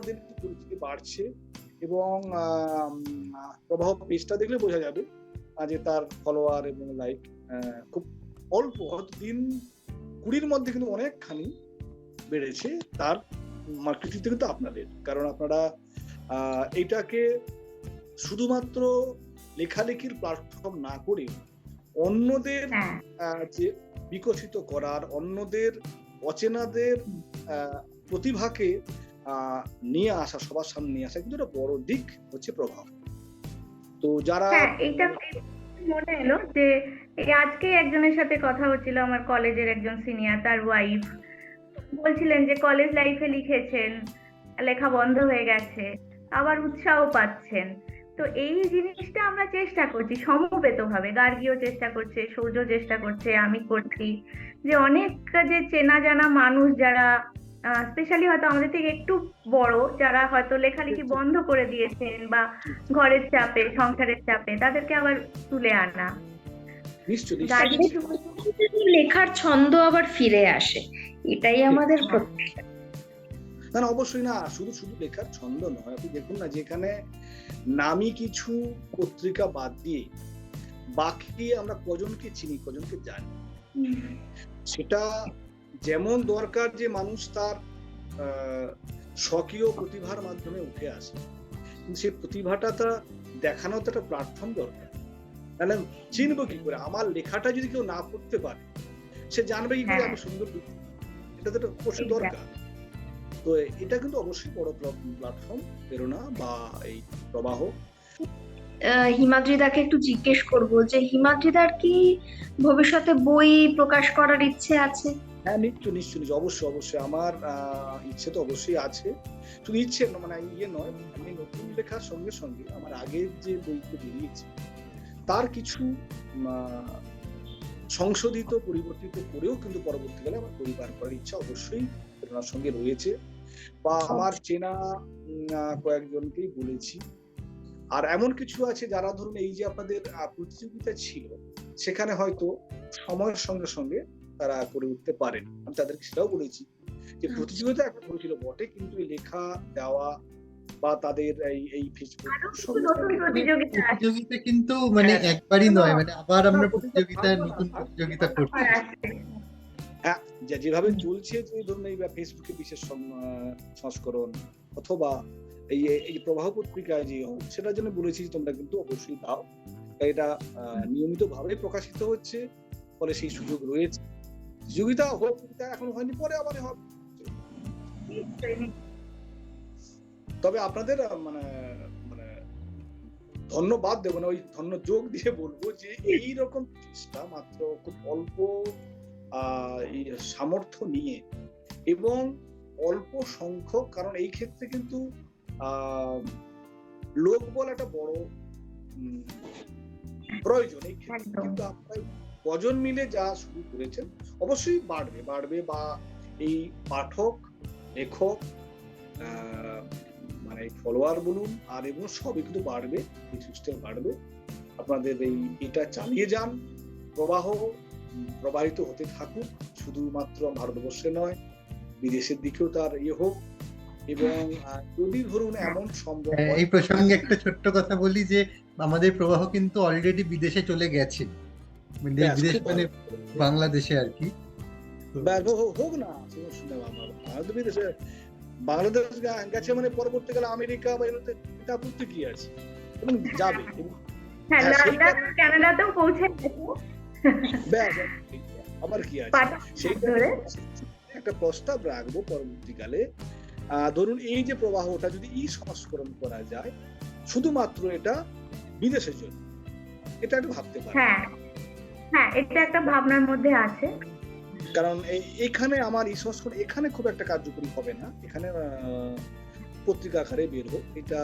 পর দিন কিন্তু পরিচিতি বাড়ছে এবং প্রবাহ পেজটা দেখলে বোঝা যাবে যে তার ফলোয়ার এবং লাইক খুব অল্প হয়তো দিন কুড়ির মধ্যে কিন্তু অনেকখানি বেড়েছে। তার মা- কৃতিত্ব কিন্তু আপনাদের। কারণ আপনারা আহ, এইটাকে শুধুমাত্র লেখালেখির প্ল্যাটফর্ম না করে অন্যদের হ্যাঁ। যে বিকশিত করার অন্যদের অচেনাদের প্রতিভাকে নিয়ে আসা, সবার সামনে নিয়ে আসা কিন্তু একটা বড় দিক হচ্ছে প্রভাব। তো যারা হ্যাঁ মনে এলো যে আজকে একজনের সাথে কথা হচ্ছিল, আমার কলেজের একজন সিনিয়র তার ওয়াইফ বলছিলেন যে কলেজ লাইফে লিখেছেন, লেখা বন্ধ হয়ে গেছে, আবার উৎসাহ পাচ্ছেন। তো এই জিনিসটা আমরা চেষ্টা করছি সমবেতভাবে। গার্গীও চেষ্টা করছে সৌর্য চেষ্টা করছে, আমি করছি। যে অনেক যে চেনা জানা মানুষ যারা স্পেশালি হয়তো আমাদের থেকে একটু বড় যারা হয়তো লেখালেখি বন্ধ করে দিয়েছেন বা ঘরের চাপে সংসারের চাপে তাদেরকে আবার তুলে আনা। লেখার ছন্দ আবার ফিরে আসে। এটাই আমাদের প্রত্যাশা। না না অবশ্যই না শুধু শুধু লেখার ছন্দ নয়। আপনি দেখুন না যেখানে নামি কিছু পত্রিকা বাদ দিয়ে বাকি আমরা কজনকে চিনি কজনকে জানি সেটা যেমন দরকার যে মানুষ তার স্বকীয় প্রতিভার মাধ্যমে উঠে আসে। কিন্তু সেই প্রতিভাটা তা দেখানো তো একটা প্ল্যাটফর্ম দরকার। তাহলে চিনবো কি করে? আমার লেখাটা যদি কেউ না পড়তে পারে সে জানবে কি করে হ্যাঁ। আমি সুন্দর এটা তো একটা অবশ্যই দরকার। তো এটা কিন্তু অবশ্যই বড় প্ল্যাটফর্ম প্রেরণা বা এই প্রবাহ। হিমাদ্রিদাকে একটু জিজ্ঞেস করব যে হিমাদ্রিদার কি ভবিষ্যতে বই প্রকাশ করার ইচ্ছে আছে? হ্যাঁ নিশ্চয় নিশ্চয় নিশ্চয় অবশ্যই অবশ্যই। আমার ইচ্ছে তো অবশ্যই আছে। শুধু ইচ্ছে মানে ইয়ে নয় আমি নতুন লেখার সঙ্গে সঙ্গে আমার আগের যে বইগুলো বেরিয়েছে তার কিছু সংশোধিত পরিবর্তিত করেও কিন্তু পরবর্তীকালে আমার পরিবার করার ইচ্ছা অবশ্যই প্রেরণার সঙ্গে রয়েছে। বা আমার চেনা কয়েকজনকেই বলেছি। আর এমন কিছু আছে যারা ধরুন এই যে আপনাদের প্রতিযোগিতা ছিল সেখানে হয়তো সময়ের সঙ্গে সঙ্গে তারা করে উঠতে পারেন। আমি তাদেরকে সেটাও বলেছি যে আচ্ছা। প্রতিযোগিতা এখন হয়েছিল বটে কিন্তু এই লেখা দেওয়া বা তাদের এই এই ফেসবুক প্রতিযোগিতা কিন্তু মানে হ্যাঁ। একবারই নয় মানে আবার আমরা প্রতিযোগিতা না, না, নতুন প্রতিযোগিতা করছি। হ্যাঁ। যেভাবে চলছে যে ধরুন এই ফেসবুকে বিশেষ আহ, সংস্করণ অথবা এই এই প্রবাহ পত্রিকায় যে হোক সেটার জন্য বলেছি যে তোমরা কিন্তু অবশ্যই দাও। এটা নিয়মিত ভাবে প্রকাশিত হচ্ছে ফলে সেই সুযোগ রয়েছে। প্রতিযোগিতা হোক এখন হয়নি পরে আবার হবে। তবে আপনাদের মানে মানে ধন্যবাদ দেবো না ওই ধন্য যোগ দিয়ে বলব যে এই রকম চেষ্টা মাত্র খুব অল্প সামর্থ্য নিয়ে এবং অল্প সংখ্যক কারণ এই ক্ষেত্রে কিন্তু আহ, লোক বল একটা বড় প্রয়োজন। এই ক্ষেত্রে কিন্তু আপনারা কজন মিলে যা শুরু করেছেন অবশ্যই বাড়বে বাড়বে বা এই পাঠক লেখক মানে ফলোয়ার বলুন আর এগুলো সবই কিন্তু বাড়বে এই সিস্টেম বাড়বে। আপনাদের এই এটা চালিয়ে যান প্রবাহ প্রবাহিত হতে থাকুক শুধুমাত্র ভারতবর্ষে নয় বিদেশের দিকেও তার ইয়ে হোক এবং যদি ধরুন এমন সম্ভব হয় এই প্রসঙ্গে একটা ছোট্ট কথা বলি যে আমাদের প্রবাহ কিন্তু অলরেডি বিদেশে চলে গেছে। মানে বিদেশ মানে বাংলাদেশে আর কি। হোক না সমস্যা ভারত বিদেশে বাংলাদেশ গেছে মানে পরবর্তীকালে আমেরিকা বা এগুলোতে কি আছে? এবং যাবে। হ্যাঁ হ্যাঁ, কানাডাতেও পৌঁছে গেছে। ব্যাস আবার কি আছে? সেইটা একটা প্রস্তাব রাখব পরবর্তীকালে। আহ, ধরুন এই যে প্রবাহটা যদি ই সংস্করণ করা যায় শুধুমাত্র এটা বিদেশের জন্য। এটা একটু ভাবতে পারেন। হ্যাঁ এটা একটা ভাবনার মধ্যে আছে। কারণ এখানে আমার সংস্করণ, এখানে খুব একটা কার্যকরী হবে না। এখানে পত্রিকা আকারে বের হোক। এটা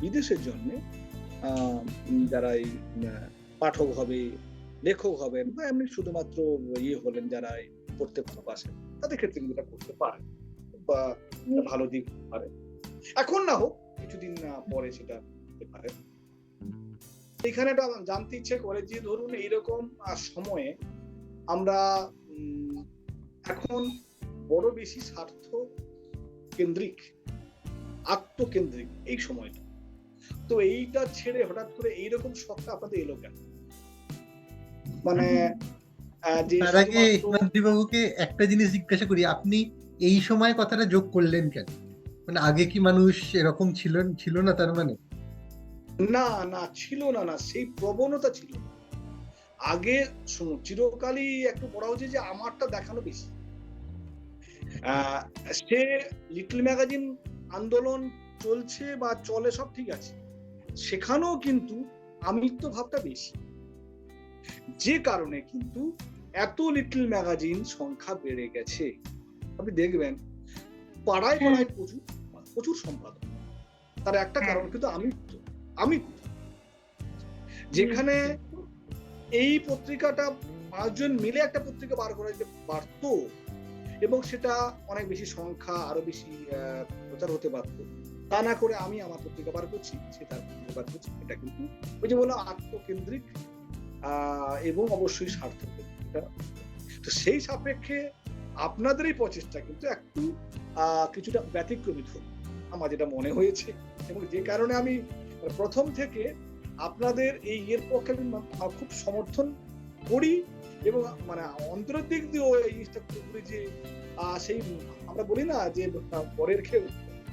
বিদেশের জন্য যারা এই পাঠক হবে, লেখক হবেন বা এমনি শুধুমাত্র ইয়ে হলেন যারা পড়তে ভালোবাসেন, তাদের ক্ষেত্রে কিন্তু করতে পারে। বা ভালো দিক পারে। এখন না হোক, কিছুদিন পরে সেটা পারে। এখানে জানতে ইচ্ছে করে যে ধরুন এইরকম সময়ে আমরা এখন বড় বেশি স্বার্থ কেন্দ্রিক আত্মকেন্দ্রিক এই সময়টা। তো এইটা ছেড়ে হঠাৎ করে এইরকম শখটা আপনাদের এলো কেন? মানে তার আগে বাবুকে একটা জিনিস জিজ্ঞাসা করি আপনি এই সময় কথাটা যোগ করলেন কেন? মানে আগে কি মানুষ এরকম ছিল ছিল না তার মানে? না না ছিল না না সেই প্রবণতা ছিল না। আগে শুনুন চিরকালই একটু বলা হচ্ছে যে আমারটা দেখানো বেশি। আহ, সে লিটল ম্যাগাজিন আন্দোলন চলছে বা চলে সব ঠিক আছে। সেখানেও কিন্তু আমিত্ব ভাবটা বেশি। যে কারণে কিন্তু এত লিটল ম্যাগাজিন সংখ্যা বেড়ে গেছে। আপনি দেখবেন পাড়ায় পাড়ায় প্রচুর প্রচুর সম্পাদক। তার একটা হ্যাঁ। কারণ কিন্তু আমিত্ব। আমিত্ব যেখানে এই পত্রিকাটা পাঁচজন মিলে একটা পত্রিকা বার করা যেতে পারত এবং সেটা অনেক বেশি সংখ্যা, আরও বেশি প্রচার হতে পারত, তা না করে আমি আমার পত্রিকা বার করছি, সে তার বার করছি, এটা কিন্তু ওই যে বললাম আত্মকেন্দ্রিক এবং অবশ্যই স্বার্থ তো সেই সাপেক্ষে আপনাদের এই প্রচেষ্টা কিন্তু একটু কিছুটা ব্যতিক্রমী ধরুন আমার যেটা মনে হয়েছে এবং যে কারণে আমি প্রথম থেকে আপনাদের এই ইয়ের পক্ষে আমি খুব সমর্থন করি এবং মানে অন্তরের দিক দিয়েও এই জিনিসটা পুরোপুরি যে সেই আমরা বলি না যে পরের খেয়ে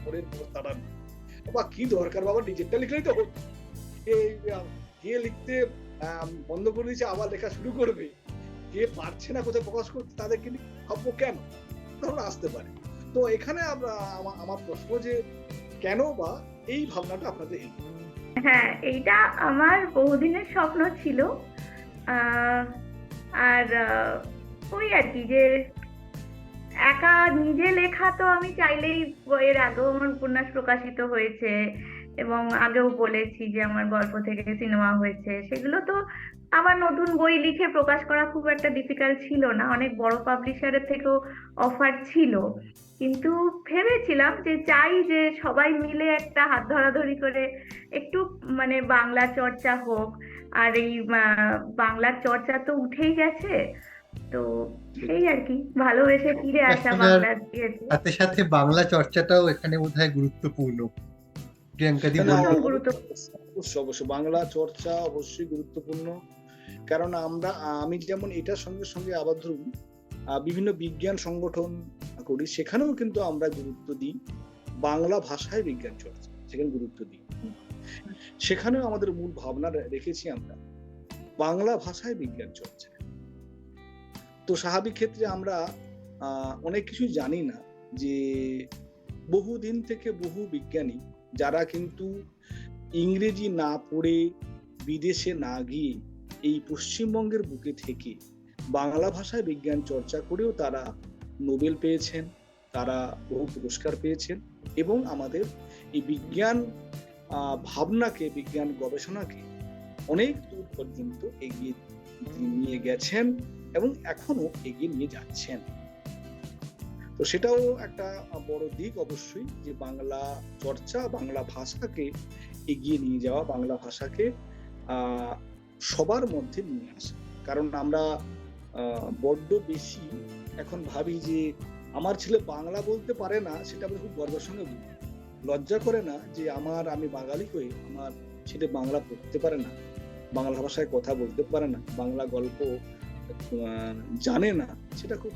পরের পর তাড়ান বা কি দরকার বাবা ডিজিটাল লিখলেই তো এই কে লিখতে বন্ধ করে দিয়েছে, আবার লেখা শুরু করবে? কে পারছে না কোথায় প্রকাশ করতে তাদেরকে ভাববো কেন? তখন আসতে পারে। তো এখানে আমরা- আমার প্রশ্ন যে, কেন বা এই ভাবনাটা আপনাদের? হ্যাঁ এইটা আমার বহুদিনের স্বপ্ন ছিল। আর ওই আর কি যে একা নিজে লেখা তো আমি চাইলেই এর আগেও আমার উপন্যাস প্রকাশিত হয়েছে। এবং আগেও বলেছি যে আমার গল্প থেকে সিনেমা হয়েছে সেগুলো তো আবার নতুন বই লিখে প্রকাশ করা খুব একটা ডিফিকাল্ট ছিল না। অনেক বড় পাবলিশারের থেকেও অফার ছিল। কিন্তু ভেবেছিলাম যে চাই যে সবাই মিলে একটা হাত ধরাধরি করে একটু মানে বাংলা চর্চা হোক। আর এই বাংলার চর্চা তো উঠেই গেছে। তো সেই আর কি ভালোবেসে ফিরে আসা বাংলার সাথে সাথে বাংলা চর্চাটাও এখানে বোধহয় গুরুত্বপূর্ণ। অবশ্যই অবশ্যই। বাংলা চর্চা অবশ্যই গুরুত্বপূর্ণ। কারণ আমরা আমি যেমন এটার সঙ্গে সঙ্গে আবার ধরুন বিভিন্ন বিজ্ঞান সংগঠন করি সেখানেও কিন্তু আমরা গুরুত্ব দিই। বাংলা ভাষায় বিজ্ঞান চর্চা সেখানে গুরুত্ব দিই। সেখানেও আমাদের মূল ভাবনা রেখেছি আমরা। বাংলা ভাষায় বিজ্ঞান চর্চা। তো স্বাভাবিক ক্ষেত্রে আমরা আহ, অনেক কিছু জানি না যে বহুদিন থেকে বহু বিজ্ঞানী যারা কিন্তু ইংরেজি না পড়ে বিদেশে না গিয়ে এই পশ্চিমবঙ্গের বুকে থেকে বাংলা ভাষায় বিজ্ঞান চর্চা করেও তারা নোবেল পেয়েছেন, তারা বহু পুরস্কার পেয়েছেন এবং আমাদের এই বিজ্ঞান ভাবনাকে, বিজ্ঞান গবেষণাকে অনেক দূর পর্যন্ত এগিয়ে নিয়ে গেছেন এবং এখনও এগিয়ে নিয়ে যাচ্ছেন। তো সেটাও একটা বড় দিক অবশ্যই যে বাংলা চর্চা, বাংলা ভাষাকে এগিয়ে নিয়ে যাওয়া, বাংলা ভাষাকে সবার মধ্যে নিয়ে আসা। কারণ আমরা বড্ড বেশি এখন ভাবি যে আমার ছেলে বাংলা বলতে পারে না, সেটা আমরা খুব গর্বের সঙ্গে বলি। লজ্জা করে না যে আমার, আমি বাঙালি হয়ে আমার ছেলে বাংলা পড়তে পারে না, বাংলা ভাষায় কথা বলতে পারে না, বাংলা গল্প জানে না সেটা খুব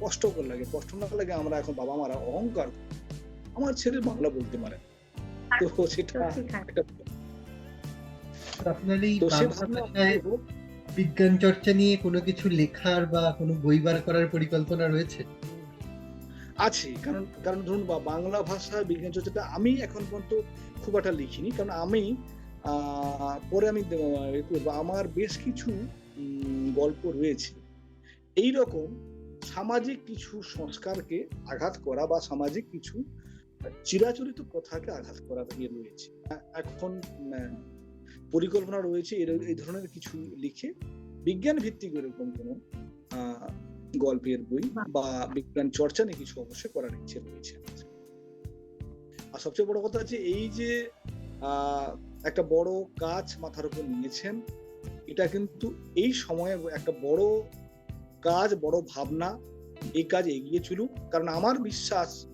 কষ্টকর লাগে। কষ্ট না লাগে আমরা এখন বাবা মারা অহংকার আমার ছেলে বাংলা বলতে পারে তো সেটা একটা আপনার এই তো সে বাংলা ভাবনা ভাষায় বিজ্ঞান চর্চা নিয়ে কোনো কিছু লেখার বা কোনো বই বার করার পরিকল্পনা রয়েছে? আছে কারণ কারণ ধরুন বা বাংলা ভাষা বিজ্ঞান চর্চাটা আমি এখন পর্যন্ত খুব একটা লিখিনি। কারণ আমি আহ, পরে আমি করব। আমার বেশ কিছু উম, গল্প রয়েছে। এই রকম সামাজিক কিছু সংস্কারকে আঘাত করা বা সামাজিক কিছু চিরাচরিত কথাকে আঘাত করা ইয়ে রয়েছে। এখন পরিকল্পনা রয়েছে এই ধরনের কিছু লিখে বিজ্ঞান ভিত্তিক এরকম কোনো আহ, গল্পের বই বা বিজ্ঞান চর্চা নিয়ে কিছু অবশ্যই করার ইচ্ছে রয়েছে আর সবচেয়ে বড় কথা হচ্ছে এই যে আহ, একটা বড় কাজ মাথার উপর নিয়েছেন এটা কিন্তু এই সময়ে একটা বড় কাজ, বড় ভাবনা এই কাজ এগিয়ে চলুক। কারণ আমার বিশ্বাস,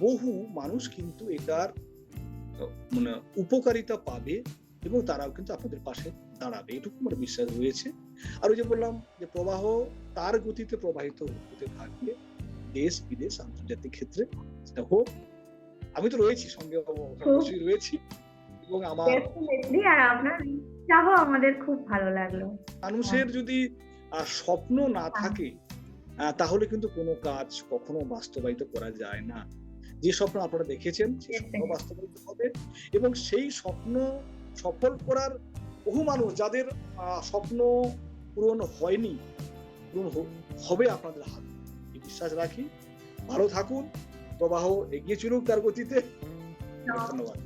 বহু মানুষ কিন্তু এটার মানে উপকারিতা পাবে এবং তারাও কিন্তু আপনাদের পাশে দাঁড়াবে। এটুকু আমার বিশ্বাস রয়েছে। আর ওই যে বললাম যে প্রবাহ তার গতিতে প্রবাহিত হতে থাকবে দেশ, বিদেশ, আন্তর্জাতিক ক্ষেত্রে সেটা হোক। আমি তো রয়েছি সঙ্গে রয়েছি। এবং আমার আর আপনার চাহ আমাদের খুব ভালো লাগল। মানুষের যদি স্বপ্ন না থাকে তাহলে কিন্তু কোনো কাজ কখনো বাস্তবায়িত করা যায় না। যে স্বপ্ন আপনারা দেখেছেন সেই স্বপ্ন বাস্তবায়িত হবে এবং সেই স্বপ্ন সফল করার বহু মানুষ যাদের স্বপ্ন পূরণ হয়নি পূরণ হবে আপনাদের হাত। এই বিশ্বাস রাখি। ভালো থাকুন প্রবাহ এগিয়ে চলুক তার গতিতে। ধন্যবাদ।